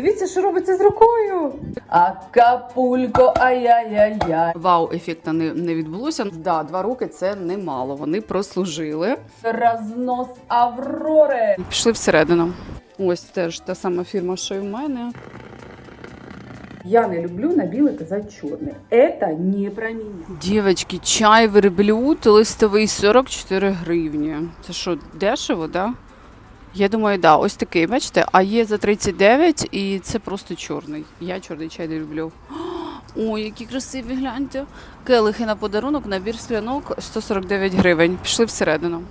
Дивіться, що робиться з рукою. Акапулько, ай-яй-яй-яй. Вау, ефекта не, не відбулося. Да, два роки це немало. Вони прослужили. Рознос Аврори. Пішли всередину. Ось теж та сама фірма, що й в мене. Я не люблю на білий казати чорний. Это не про мене. Дівочки, чай верблюд, листовий 44 гривні. Це що, дешево, да? Я думаю, да, ось такий, бачите, а є за 39 і це просто чорний. Я чорний чай не люблю. Ой, які красиві, гляньте. Келихи на подарунок, набір склянок 149 гривень. Пішли всередину.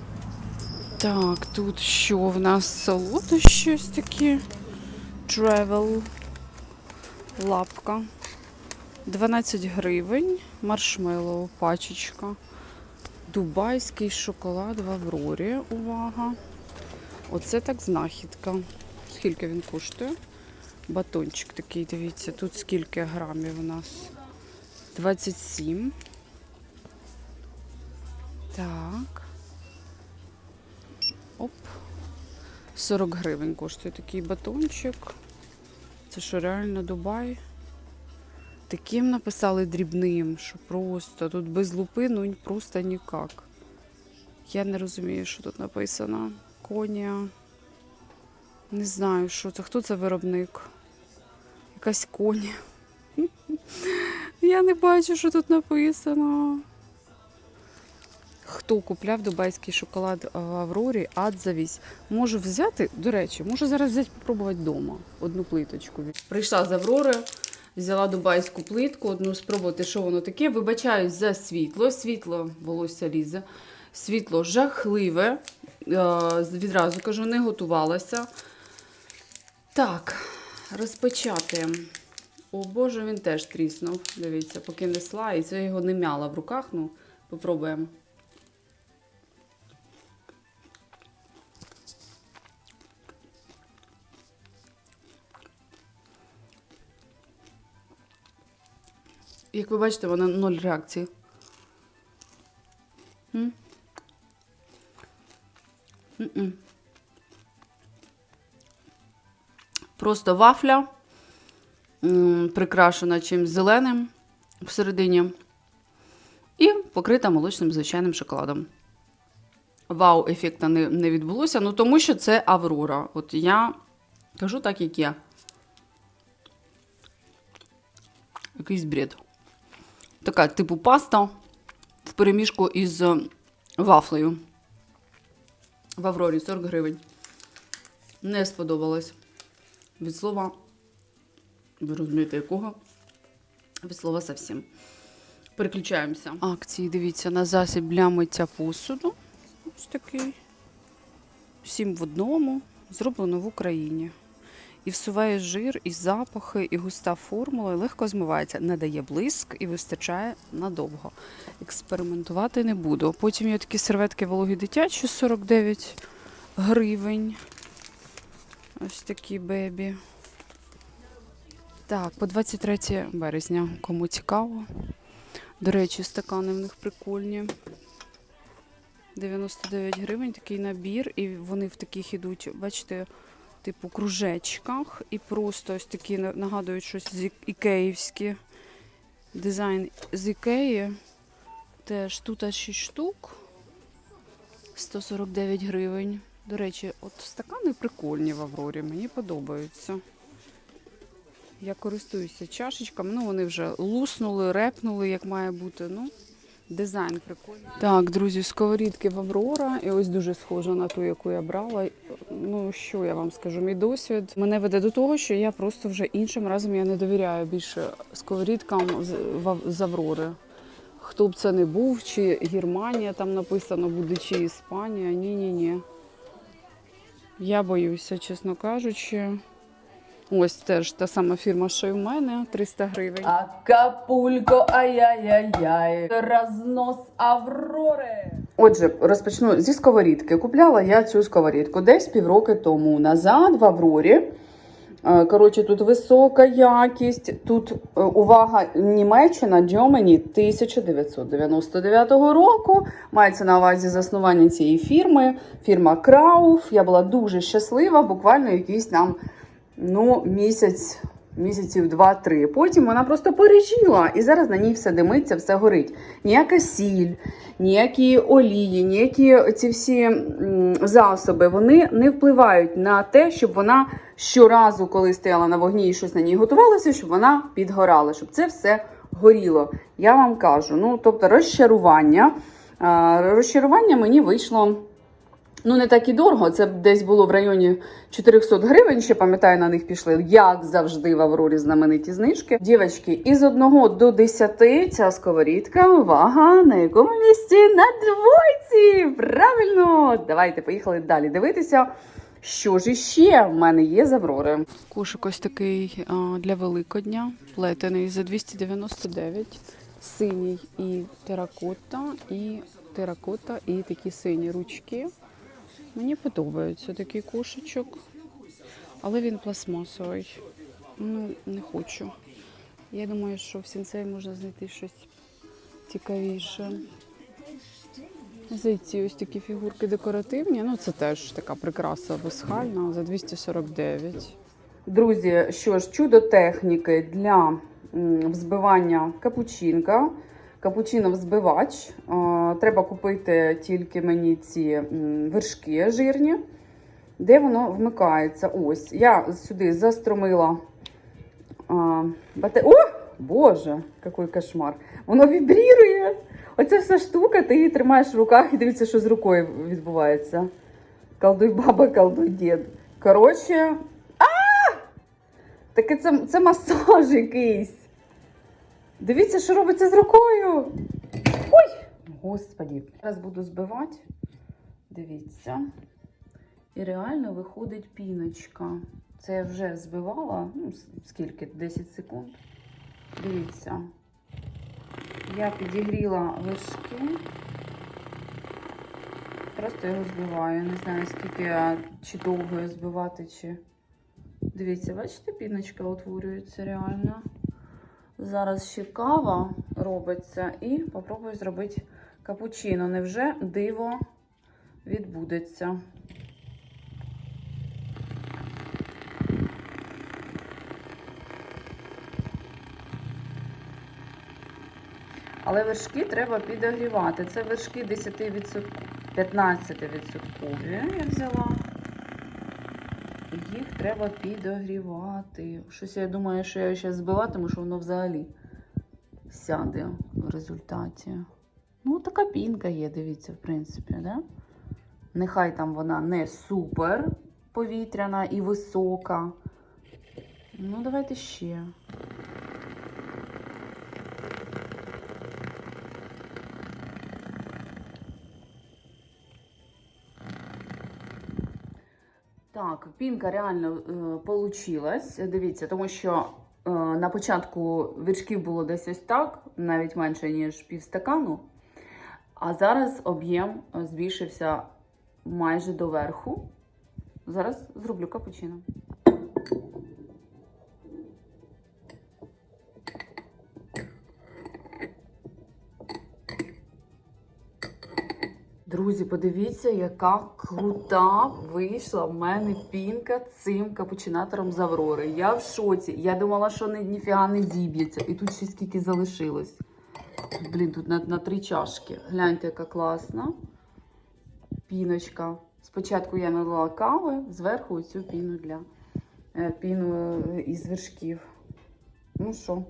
Так, тут що в нас солодощі ось такі. Travel. Лапка. 12 гривень. Маршмеллоу пачечка. Дубайський шоколад в Аврорі. Увага. Оце так знахідка. Скільки він коштує? Батончик такий, дивіться, тут скільки грамів у нас? 27. Так. Оп. 40 гривень коштує такий батончик. Це що реально Дубай? Таким написали дрібним, що просто тут без лупи, ну просто ніяк. Я не розумію, що тут написано. Конія. Не знаю, що це. Хто це виробник? Якась коні. Я не бачу, що тут написано. Хто купляв дубайський шоколад в Аврорі, ад завісь. Можу взяти, до речі, можу зараз взяти попробувати вдома одну плиточку. Прийшла з Аврори, взяла дубайську плитку, одну спробувати, що воно таке. Вибачаюсь за світло. Світло волосся лізе. Світло жахливе. Е, Відразу кажу, не готувалася. Так, розпочати. О Боже, він теж тріснув. Дивіться, поки несла, і це його не м'яла в руках. Ну, попробуємо. Як ви бачите, вона ноль реакції. М? Просто вафля, прикрашена чимось зеленим всередині і покрита молочним звичайним шоколадом. Вау, ефекта не, не відбулося, ну тому що це Аврора. От я кажу так, як є. Якийсь бред. Така, типу, паста в переміжку із вафлею. В Аврорі 40 гривень. Не сподобалось. Від слова. Ви розумієте, якого? Від слова зовсім. Переключаємося. Акції, дивіться, на засіб для миття посуду. Ось такий. Всім в одному. Зроблено в Україні. І всуває жир, і запахи, і густа формула, і легко змивається, надає блиск і вистачає надовго. Експериментувати не буду. Потім є такі серветки вологі дитячі 49 гривень. Ось такі бебі. Так, по 23 березня, кому цікаво. До речі, стакани в них прикольні. 99 гривень такий набір, і вони в таких ідуть, бачите, типу кружечках. І просто ось такі на- нагадують щось з ікеївське. Дизайн з ікеї. Теж тут 6 штук. 149 гривень. До речі, от стакани прикольні в Аврорі, мені подобаються. Я користуюся чашечками, ну вони вже луснули, репнули, як має бути. Ну, дизайн прикольний. Так, друзі, сковорідки в Аврора. І ось дуже схожа на ту, яку я брала. Ну, що я вам скажу, мій досвід мене веде до того, що я просто вже іншим разом я не довіряю більше сковорідкам з, Аврори. Хто б це не був, чи Германія там написано буде, чи Іспанія. Ні-ні-ні. Я боюся, чесно кажучи. Ось теж та сама фірма, що й в мене 300 гривень. Акапулько, ай-яй-яй-яй. Рознос Аврори. Отже, розпочну зі сковорідки. Купляла я цю сковорідку десь півроки тому назад в Аврорі. Е, Коротше, тут висока якість. Тут е, увага, Німеччина Джомені 1999 року. Мається на увазі заснування цієї фірми. Фірма Крауф. Я була дуже щаслива, буквально якісь там ну, місяць, місяців два-три. Потім вона просто пережила, і зараз на ній все димиться, все горить. Ніяка сіль, ніякі олії, ніякі ці всі засоби вони не впливають на те, щоб вона щоразу, коли стояла на вогні і щось на ній готувалося, щоб вона підгорала, щоб це все горіло. Я вам кажу. Ну, тобто розчарування. Розчарування мені вийшло. Ну, не так і дорого. Це десь було в районі 400 гривень. Ще пам'ятаю, на них пішли, як завжди, в Аврорі знамениті знижки. Дівчатки, із 1 до 10 ця сковорідка. Увага! На якому місці? На двойці! Правильно! Давайте поїхали далі дивитися. Що ж іще в мене є з Аврори? Кошик ось такий для Великодня, плетений за 299. Синій і теракота, і теракота, і такі сині ручки. Мені подобається такий кошечок, але він пластмасовий. Ну, не хочу. Я думаю, що в сінцей можна знайти щось цікавіше. Зайці ось такі фігурки декоративні. Ну, це теж така прикраса висхальна за 249. Друзі, що ж, чудо техніки для взбивання капучинка. Капучино взбивач. Треба купити тільки мені ці вершки жирні. Де воно вмикається? Ось. Я сюди заструмила бате... О! Боже, який кошмар! Воно вібрірує! Оця вся штука, ти її тримаєш в руках і дивіться, що з рукою відбувається. Колдуй баба, колдуй дід. Коротше, Таке це, це масаж якийсь. Дивіться, що робиться з рукою. Ой! Господі. Зараз буду збивати. Дивіться. І реально виходить піночка. Це я вже збивала. Ну, скільки? 10 секунд. Дивіться. Я підігріла вершки. Просто його збиваю. Не знаю, скільки я- чи довго збивати, чи. Дивіться, бачите, піночка утворюється реально. Зараз ще кава робиться і попробую зробити капучино. Невже диво відбудеться? Але вершки треба підогрівати. Це вершки 10%, 15% я взяла. Їх треба підогрівати. Щось я думаю, що я зараз збиватиму, що воно взагалі сяде в результаті. Ну, така пінка є, дивіться, в принципі, да? Нехай там вона не супер повітряна і висока. Ну, давайте ще. Так, пінка реально е, получилась. Дивіться, тому що е, на початку віршків було десь ось так, навіть менше, ніж півстакану. А зараз об'єм е, збільшився майже до верху. Зараз зроблю капучино. Друзі, подивіться, яка крута вийшла в мене пінка цим капучинатором з Аврори. Я в шоці. Я думала, що ні, ніфіга не зіб'ється. І тут ще скільки залишилось. Блін, тут на, на три чашки. Гляньте, яка класна. Піночка. Спочатку я налила кави, зверху цю піну для е, піну е, із вершків. Ну що,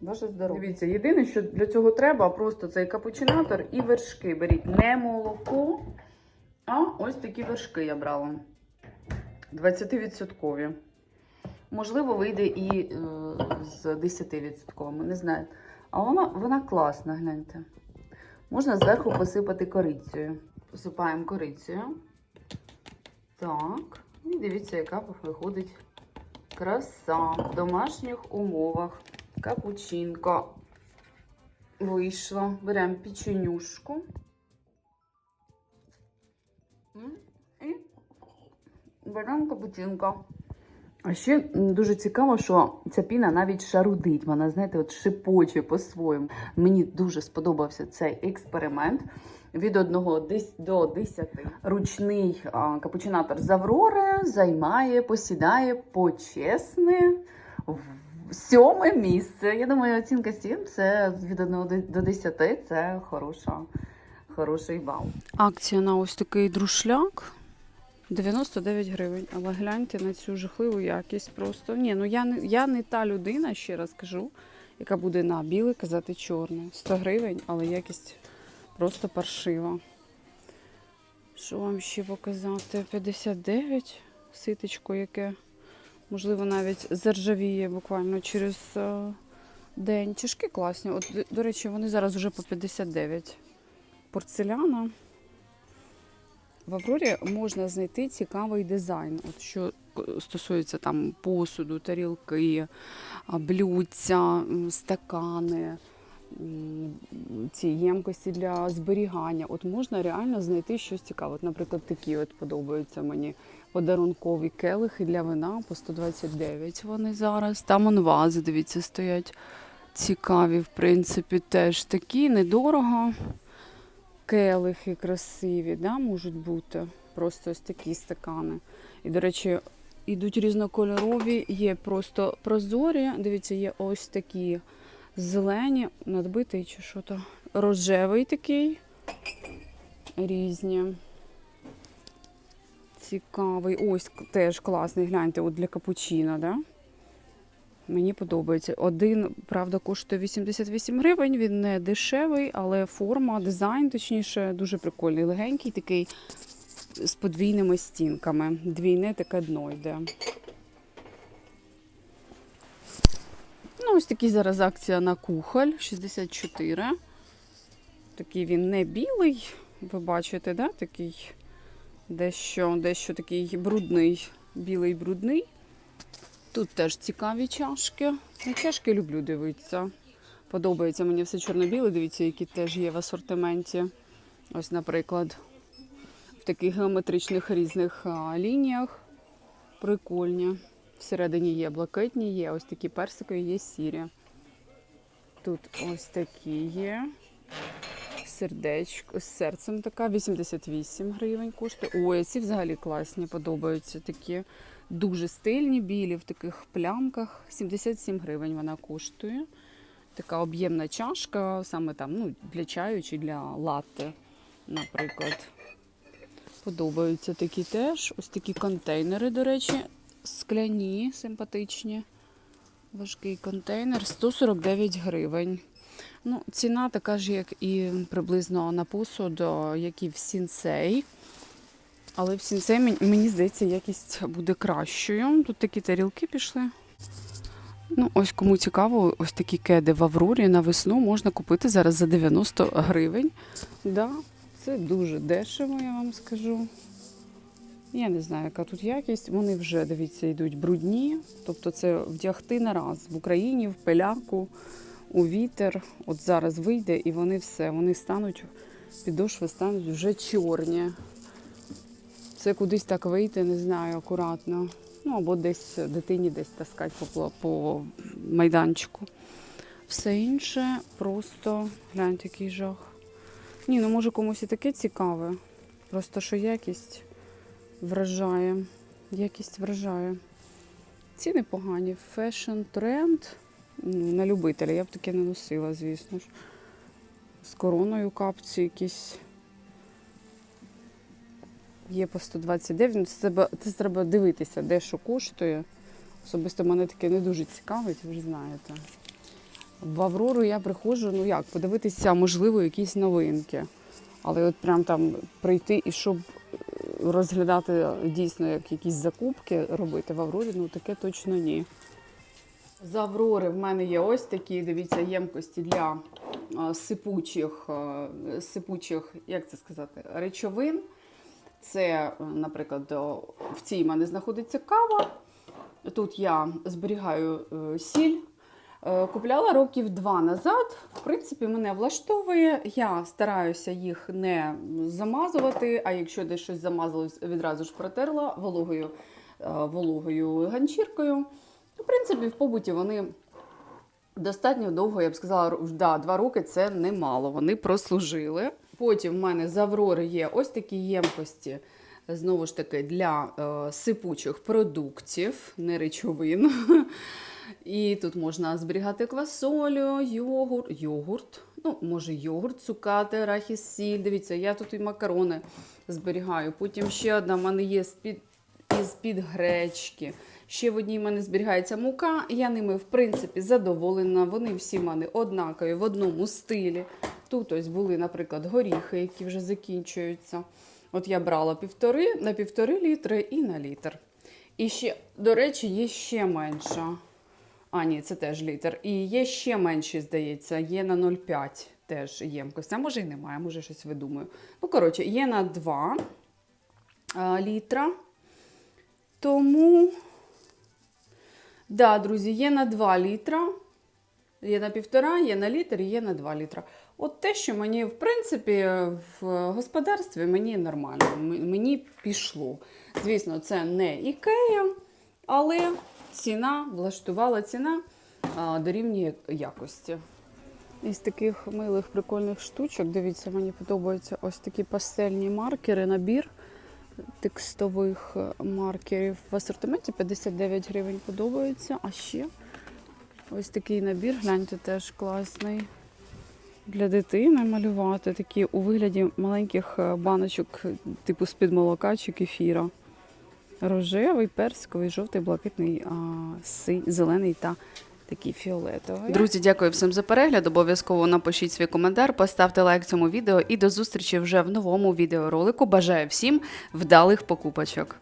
ваше здоров'я. Дивіться, єдине, що для цього треба, просто цей капучинатор і вершки. Беріть не молоко, а ось такі вершки я брала. 20%. Можливо, вийде і е, з 10%, не знаю. А вона, вона класна, гляньте. Можна зверху посипати корицею. Посипаємо корицею. Так. І дивіться, яка виходить краса в домашніх умовах. Капучинка вийшла. Беремо печенюшку. І беремо капучинка. А ще дуже цікаво, що ця піна навіть шарудить. Вона, знаєте, от шипоче по-своєму. Мені дуже сподобався цей експеримент. від 1 до 10. Ручний капучинатор з Аврори займає, посідає почесне сьоме місце. Я думаю, оцінка 7 це від 1 до 10 це хороша, хороший бал. Акція на ось такий друшляк 99 гривень. Але гляньте на цю жахливу якість. Просто ні, ну я не я не та людина, ще раз кажу, яка буде на біле казати чорне. 100 гривень, але якість просто паршива. Що вам ще показати? 59 ситечко, яке можливо навіть заржавіє буквально через е, день. Чашки класні. От, до- речі, вони зараз вже по 59 порцеляна. В Аврорі можна знайти цікавий дизайн, от що стосується там посуду, тарілки, а, блюдця, стакани, ці ємкості для зберігання. От можна реально знайти щось цікаве. От, наприклад, такі от подобаються мені подарункові келихи для вина по 129 вони зараз. Там он вази, дивіться, стоять цікаві, в принципі, теж такі, недорого келихи красиві, да, можуть бути. Просто ось такі стакани. І, до речі, ідуть різнокольорові, є просто прозорі. Дивіться, є ось такі зелені, надбитий чи що то. Рожевий такий. Різні. Цікавий. Ось теж класний. Гляньте, от для капучино, да? Мені подобається. Один, правда, коштує 88 гривень. Він не дешевий, але форма, дизайн, точніше, дуже прикольний. Легенький такий з подвійними стінками. Двійне таке дно йде. Ну, ось такий зараз акція на кухоль 64. Такий він не білий. Ви бачите, да? такий дещо, дещо такий брудний, білий брудний. Тут теж цікаві чашки. На чашки люблю дивитися. Подобається мені все чорно-біле. Дивіться, які теж є в асортименті. Ось, наприклад, в таких геометричних різних лініях. Прикольні. Всередині є блакитні, є ось такі персикові, є сірі. Тут ось такі є. Сердечко з серцем така, 88 гривень коштує. Ой, ці взагалі класні, подобаються такі. Дуже стильні, білі в таких плямках. 77 гривень вона коштує. Така об'ємна чашка, саме там ну, для чаю чи для латте, наприклад. Подобаються такі теж. Ось такі контейнери, до речі, скляні, симпатичні. Важкий контейнер 149 гривень. Ну, ціна така ж, як і приблизно на посуд, як і в сінсей. Але в сінцей мені, здається, якість буде кращою. Тут такі тарілки пішли. Ну, ось кому цікаво, ось такі кеди в Аврорі на весну можна купити зараз за 90 гривень. Да, це дуже дешево, я вам скажу. Я не знаю, яка тут якість. Вони вже, дивіться, йдуть брудні. Тобто це вдягти на раз в Україні, в пиляку, у вітер. От зараз вийде і вони все, вони стануть, підошви стануть вже чорні. Це кудись так вийти, не знаю, акуратно. Ну або десь дитині десь таскати по, по майданчику. Все інше просто гляньте, який жах. Ні, ну може комусь і таке цікаве. Просто що якість вражає. Якість вражає. Ціни погані. Фешн тренд. На любителя. Я б таке не носила, звісно ж. З короною капці якісь. Є по 129. Ну, Це треба, це треба дивитися, де що коштує. Особисто мене таке не дуже цікавить, ви ж знаєте. В Аврору я приходжу, ну як, подивитися, можливо, якісь новинки. Але от прям там прийти і щоб е, розглядати дійсно як якісь закупки робити в Аврорі, ну таке точно ні. З Аврори в мене є ось такі, дивіться, ємкості для сипучих, сипучих, як це сказати, речовин. Це, е, наприклад, в цій мене знаходиться кава. Тут я зберігаю е, сіль. Е, Купляла років два назад. В принципі, мене влаштовує. Я стараюся їх не замазувати, а якщо десь щось замазалось, відразу ж протерла вологою, е, вологою ганчіркою. В принципі, в побуті вони достатньо довго, я б сказала, да, два роки це немало. Вони прослужили. Потім в мене з Аврори є ось такі ємкості, знову ж таки, для е, сипучих продуктів, не речовин. І тут можна зберігати квасолю, йогурт, йогурт, ну, може, йогурт, цукати, арахіс, сіль. Дивіться, я тут і макарони зберігаю. Потім ще одна в мене є з-під, із-під гречки. Ще в одній мене зберігається мука. Я ними, в принципі, задоволена. Вони всі в мене однакові в одному стилі. Тут ось були, наприклад, горіхи, які вже закінчуються. От я брала півтори на півтори літри і на літр. І ще, до речі, є ще менша. А, ні, це теж літр. І є ще менші, здається, є на 0,5 теж ємкость. А може і немає, може щось видумаю. Ну, коротше, є на 2 а, літра. Тому, да, друзі, є на 2 літра. Є на півтора, є на літр, є на 2 літра. От те, що мені, в принципі, в господарстві мені нормально, мені пішло. Звісно, це не ікея, але ціна, влаштувала ціна дорівнює якості. Із таких милих прикольних штучок, дивіться, мені подобаються ось такі пастельні маркери, набір текстових е, маркерів в асортименті 59 гривень подобається. А ще ось такий набір, гляньте, теж класний. Для дитини малювати такі у вигляді маленьких е, баночок, типу з-під молока чи кефіра. Рожевий, персиковий, жовтий, блакитний, а, синь, зелений та такий фіолетовий. Друзі, дякую всім за перегляд. Обов'язково напишіть свій коментар, поставте лайк цьому відео і до зустрічі вже в новому відеоролику. Бажаю всім вдалих покупочок.